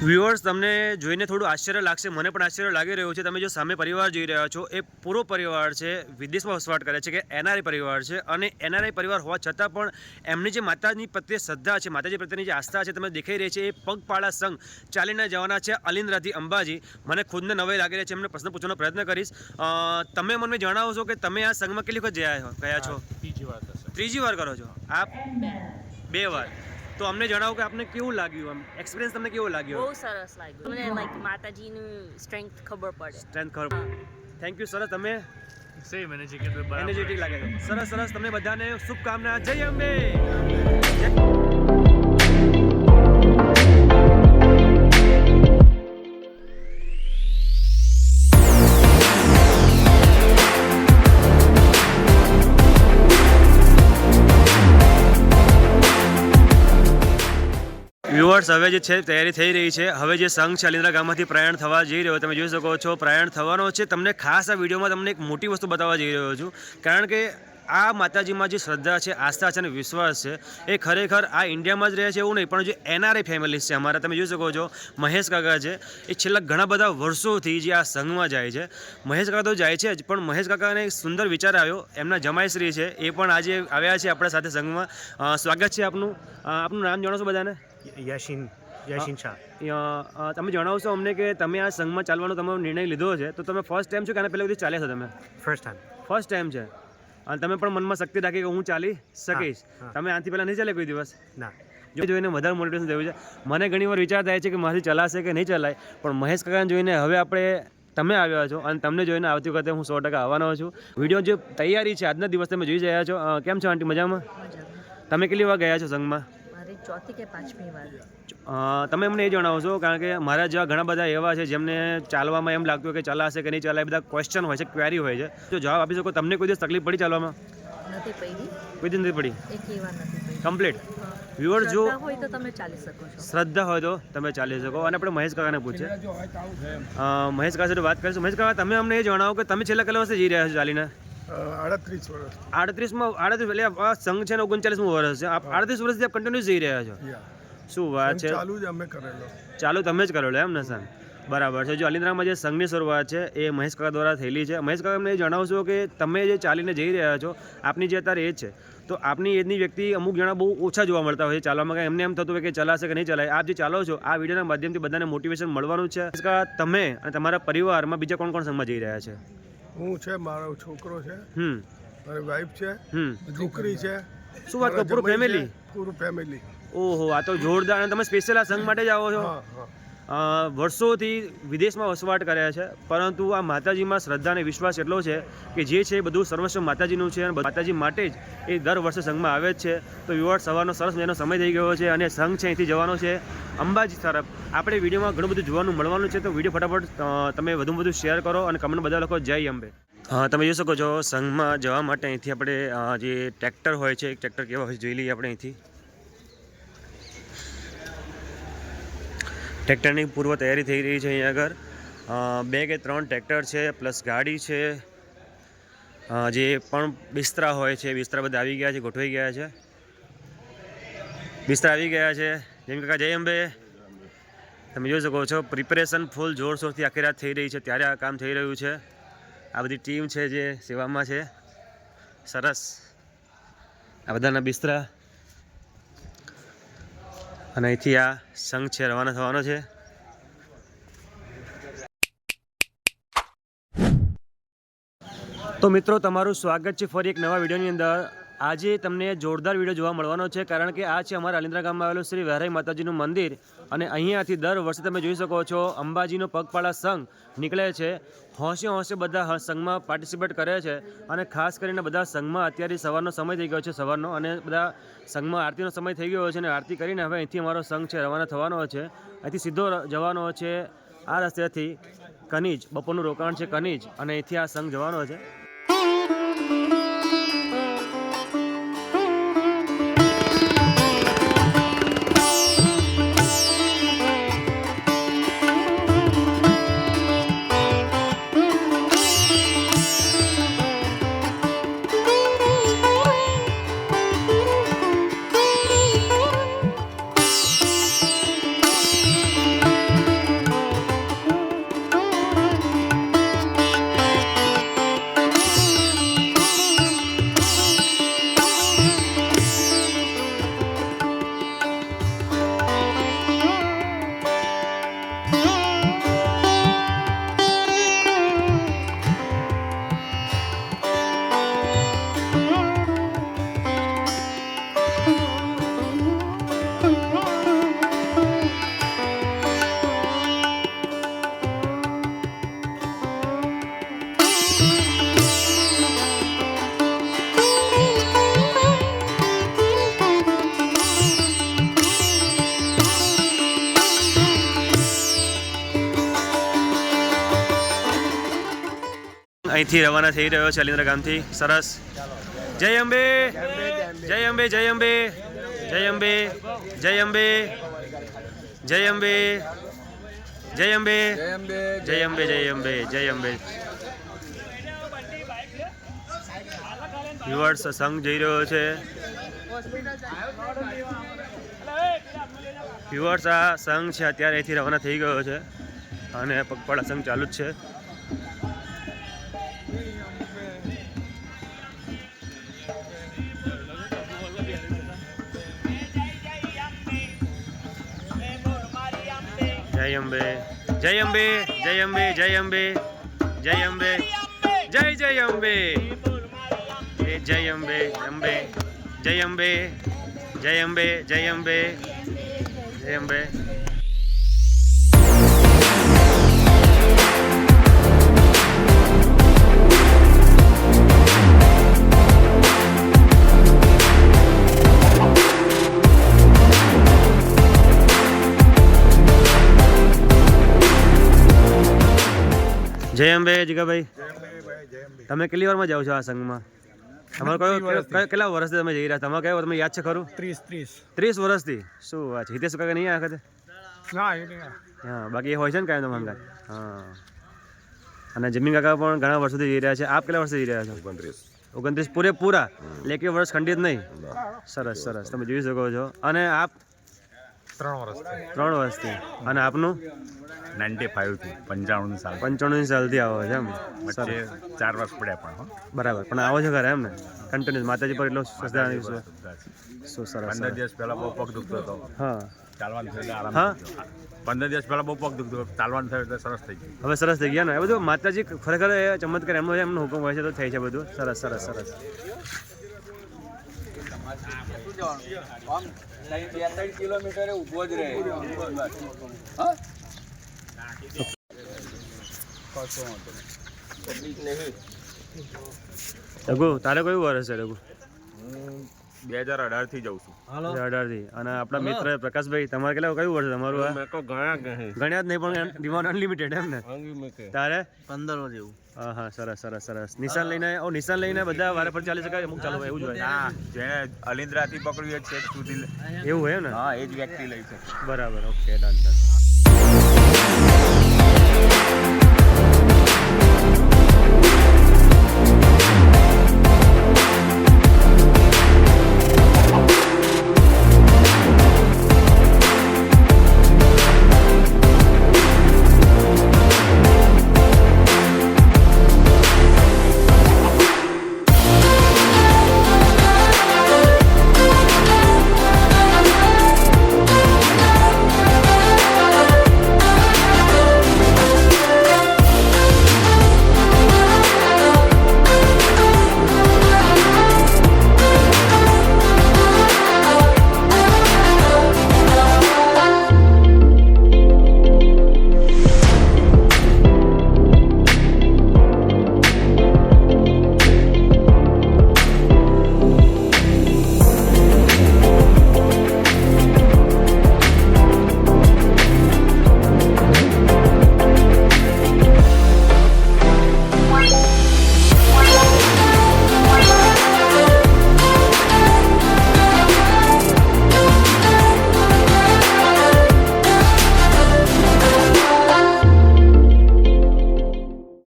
Viewers તમને જોઈને થોડું આશ્ચર્ય લાગશે મને પણ આશ્ચર્ય લાગી રહ્યું છે. તમે જો સામે પરિવાર જોઈ રહ્યા છો એ પૂરો પરિવાર છે વિદેશમાં વસવાટ કરે છે કે એનઆરઆઈ પરિવાર છે. અને એનઆરઆઈ પરિવાર હોવા છતાં પણ એમની જે માતાજી પ્રત્યે શ્રદ્ધા છે માતાજી પ્રત્યેની જે આસ્થા છે તમે દેખાઈ રહી છે એ પગપાળા સંઘ ચાલીને જવાના છે અલિન્દ્રાથી અંબાજી. મને ખુદને નવાઈ લાગી રહી છે એમને પ્રશ્ન પૂછવાનો પ્રયત્ન કરીશ. તમે મને જણાવો છો કે તમે આ સંઘમાં કેટલી વખત ગયા છો? ત્રીજી વાર ત્રીજી વાર કરો છો? આપ? બે વાર. તો અમને જણાવો કે આપને કેવું લાગ્યું આમ? એક્સપિરિયન્સ તમને કેવો લાગ્યો? બહુ સરસ લાગ્યું. મને લાઈક માતાજીનું સ્ટ્રેન્થ ખબર પડે. સ્ટ્રેન્થ ખબર થેન્ક યુ સરસ. તમે? સેમ એનર્જી કે એનર્જેટિક લાગે છે. સરસ સરસ. તમને બધાને શુભકામના. જય અંબે! વ્યુઅર્સ હવે જે છે, તૈયારી થઈ રહી છે. હવે જે સંઘ છે અલિન્દ્રા ગામમાંથી પ્રયાણ થવા જઈ રહ્યો, તમે જોઈ શકો છો, પ્રયાણ થવાનો છે. તમને ખાસ આ વિડીયોમાં તમને એક મોટી વસ્તુ બતાવવા જઈ રહ્યો છું. કારણ કે આ માતાજીમાં જે શ્રદ્ધા છે, આસ્થા છે અને વિશ્વાસ છે, એ ખરેખર આ ઇન્ડિયામાં જ રહે છે એવું નહીં, પણ જે એનઆરઆઈ ફેમિલીઝ છે અમારા, તમે જોઈ શકો છો, મહેશ કાકા છે, એ છેલ્લા ઘણા બધા વર્ષોથી જે આ સંઘમાં જાય છે. મહેશ કાકા તો જાય છે જ, પણ મહેશ કાકાને એક સુંદર વિચાર આવ્યો. એમના જમાઈશ્રી છે, એ પણ આજે આવ્યા છે આપણા સાથે સંઘમાં. સ્વાગત છે આપનું. આપનું નામ જણાવશો બધાને? યશિન યશિન શાહ. તમે જણાવશો અમને કે તમે આ સંઘમાં ચાલવાનો તમારો નિર્ણય લીધો છે તો તમે ફર્સ્ટ ટાઈમ છો કે આના પહેલાં બધી ચાલ્યા છો તમે? ફર્સ્ટ ટાઈમ ફર્સ્ટ ટાઈમ છે. અને તમે પણ મનમાં શક્તિ રાખી કે હું ચાલી શકીશ. તમે આનાથી પહેલાં નહીં ચાલે કોઈ દિવસ? ના. જો જોઈને વધારે મોટિવેશન થયું છે. મને ઘણીવાર વિચાર થાય છે કે મારી ચલાશે કે નહીં ચલાય પણ મહેશ કાકાને જોઈને હવે આપણે તમે આવ્યા છો અને તમને જોઈને આવતી વખતે હું સો ટકા આવવાનો છું. વીડિયો જે તૈયારી છે આજના દિવસ તમે જોઈ રહ્યા છો. કેમ છો આંટી? મજામાં. તમે કેટલી વાર ગયા છો સંઘમાં? ચોથી કે પાંચમી વાર? તમે અમને એ જણાવો છો કારણ કે મારા જેવા ઘણા બધા એવા છે જેમને ચાલવામાં એમ લાગતું કે ચલાશે કે નહીં ચલાય બધા ક્વેશ્ચન હોય છે ક્વેરી હોય છે. જો જવાબ આપી શકો તમને કોઈ દિવસ તકલીફ પડી ચાલવામાં? નથી પડી. કોઈ દિવસ નથી પડી? એક એ નથી કમ્પ્લીટ વ્યુઅર જો હોય તો તમે ચાલી શકો છો. શ્રદ્ધા હોય તો તમે ચાલી શકો. અને આપણે મહેશ કાકાને પૂછીએ. મહેશ કાકા સાથે વાત કરીશું. મહેશ કાકા તમે અમને એ જણાવો કે તમે છેલ્લા કેટલા વર્ષે જઈ રહ્યા છો ચાલીને? આડત્રીસ વર્ષ. આડત્રીસમાં આડત્રીસ એટલે આ સંઘ છે ને ઓગણચાલીસમું વર્ષ છે. આપ આડત્રીસ વર્ષથી આપ જઈ રહ્યા છો? શું વાત છે? ચાલુ જ અમે કરેલો. ચાલુ તમે જ કરેલો એમ ને સર બરાબર છે. જો અલિન્દ્રામાં જે સંઘની શરૂઆત છે એ મહેશ કાકા દ્વારા થયેલી છે. મહેશ કાકા જણાવશો કે તમે જે ચાલીને જઈ રહ્યા છો આપની જે અત્યારે એજ છે તો આપની એજની વ્યક્તિ અમુક જણા બહુ ઓછા જોવા મળતા હોય છે ચાલવામાં. કાંઈ એમને એમ થતું હોય કે ચલાશે કે નહીં ચલાય. આપ જે ચાલો છો આ વિડીયોના માધ્યમથી બધાને મોટિવેશન મળવાનું છે. તમે અને તમારા પરિવારમાં બીજા કોણ કોણ સંઘમાં જઈ રહ્યા છે? હું છે મારો છોકરો છે હમ. મારી વાઈફ છે હમ. છોકરી છે. શું વાત કરો પૂરું ફેમિલી પૂરું ફેમિલી ઓહો આ તો જોરદાર. અને તમે સ્પેશિયલ આ સંઘ માટે જ આવો છો? હા હા. વર્ષોથી વિદેશમાં વસવાટ કર્યા છે, પરંતુ આ માતાજીમાં શ્રદ્ધા અને વિશ્વાસ એટલો છે કે જે છે બધું સર્વસ્વ માતાજીનું છે અને માતાજી માટે જ એ દર વર્ષે સંઘમાં આવે જ છે. તો યુવા સવારનો સરસ મજાનો સમય થઈ ગયો છે અને સંઘ છે અહીંથી જવાનો છે. અંબાજી તરફ આપણે વિડીયોમાં ઘણું બધું જોવાનું મળવાનું છે, તો વીડિયો ફટાફટ તમે વધુ વધુ શેર કરો અને કમેન્ટ બધા લખો. જય અંબે. હા તમે જોઈ શકો છો, સંઘમાં જવા માટે અહીંથી આપણે જે ટ્રેક્ટર હોય છે, એક ટ્રેક્ટર કેવા હોય જોઈ લઈએ આપણે અહીંથી. ટ્રેક્ટરની પૂર્વ તૈયારી થઈ રહી છે અહીંયા આગળ. બે કે ત્રણ ટ્રેક્ટર છે, પ્લસ ગાડી છે. જે પણ બિસ્તરા હોય છે, બિસ્તરા બધા આવી ગયા છે, ગોઠવાઈ ગયા છે. બિસ્તરા આવી ગયા છે. જેમ કાકા જય અંબે. તમે જોઈ શકો છો, પ્રિપેરેશન ફૂલ જોરશોરથી આખી રાત થઈ રહી છે, ત્યારે આ કામ થઈ રહ્યું છે. આ બધી ટીમ છે જે સેવામાં છે. સરસ. આ બધાના બિસ્તરા. અને અહીંથી આ સંઘ છે, રવાના થવાનો છે. તો મિત્રો, તમારું સ્વાગત છે ફરી એક નવા વિડીયોની અંદર. આજે તમને જોરદાર વીડિયો જોવા મળવાનો છે, કારણ કે આ છે અમારા અલિન્દ્રા ગામમાં આવેલું શ્રી વહેરાઈ માતાજીનું મંદિર. અને અહીંયાથી દર વર્ષે તમે જોઈ શકો છો, અંબાજીનો પગપાળા સંઘ નીકળે છે. હોંશે હોંશે બધા સંઘમાં પાર્ટિસિપેટ કરે છે અને ખાસ કરીને બધા સંઘમાં અત્યારે સવારનો સમય થઈ ગયો છે, સવારનો અને બધા સંઘમાં આરતીનો સમય થઈ ગયો છે અને આરતી કરીને હવે અહીંથી અમારો સંઘ છે, રવાના થવાનો છે. અહીંથી સીધો જવાનો છે આ રસ્તેથી કનીજ, બપોરનું રોકાણ છે કનીજ અને અહીંથી આ સંઘ જવાનો છે. અહીંથી રવાના થઈ રહ્યો છે અલિન્દ્ર ગામથી. સરસ. જય અંબે. જય અંબે જય અંબે. જય અંબે જય અંબે. જય અંબે. જય અંબે. જય અંબે જય અંબે જય અંબે. યુવર્સ સંઘ જઈ રહ્યો છે. વ્યુઅર્સ આ સંઘ છે, અત્યારે અહીંથી રવાના થઈ ગયો છે. અને પગપાળા સંઘ ચાલુ જ છે. જય અંબે જય અંબે જય અંબે જય અંબે જય અંબે જય જય અંબે એ જય અંબે અંબે જય અંબે જય અંબે જય અંબે જય અંબે જય અંબે જીગાભાઈ. તમે કેટલી વારમાં જાઓ છો આ સંઘમાં? તમારો કયો કેટલા વર્ષથી તમે જઈ રહ્યા? તમારે કયો તમને યાદ છે ખરું? ત્રીસ ત્રીસ. ત્રીસ વર્ષથી? શું વાત છે? હિતેશ કાકા નહીં આ વખતે ના હા બાકી એ હોય છે ને કાંઈ તમારા હા. અને જમીન કાકા પણ ઘણા વર્ષોથી જઈ રહ્યા છે. આપ કેટલા વર્ષથી જઈ રહ્યા છો? ઓગણત્રીસ. ઓગણત્રીસ પૂરેપૂરા. એટલે કે વર્ષ ખંડિત નહીં. સરસ સરસ. તમે જોઈ શકો છો. અને આપ ત્રણ વર્ષ ત્રણ વર્ષથી અને આપનું? નાઇન્ટી ફાઈવથી પંચાણું સાલ. પંચાણું સાલથી આવો છે એમ? વચ્ચે ચાર વર્ષ પડ્યા પણ હો. બરાબર. પણ આવો છો ઘરે એમ ને? કન્ટિન્યુઅસ માતાજી પર એટલો શ્રદ્ધા અને શું સરસ પંદર દિવસ પહેલા બહુ પગ દુખતો હતો. હા. ચાલવાનું થયું આરામ હા? પંદર દિવસ પહેલા બહુ પગ દુખતો ચાલવાનું થયું એટલે સરસ થઈ ગયું. હવે સરસ થઈ ગયા ને? એ બધું માતાજી ખરેખર એ ચમત્કાર એમનો છે એમનો હુકમ હોય છે તો થઈ છે બધું. સરસ સરસ સરસ. કિલોમીટરે ઊભો જ રહે. રઘુ તારે કયું વર્ષ છે રઘુ? બે હજાર અઢારથી જઉં છું. અઢારથી. અને આપણા મિત્ર પ્રકાશભાઈ તમારે કેટલા કયું વર્ષ છે? તમારું જ નહીં. પણ ડિમાન્ડ અનલિમિટેડ એમ ને? તારે? પંદર જેવું. હા હા સરસ સરસ સરસ. નિશાન લઈને ઓ નિશાન લઈને બધા વારે પર ચાલી શકાય? અમુક ચાલુ એવું જ હોય. ના જેને અલિન્દ્રાથી પકડ્યું છે સુધી એવું હોય ને? હા એ જ વ્યક્તિ લઈ છે. બરાબર ઓકે ડન ડન.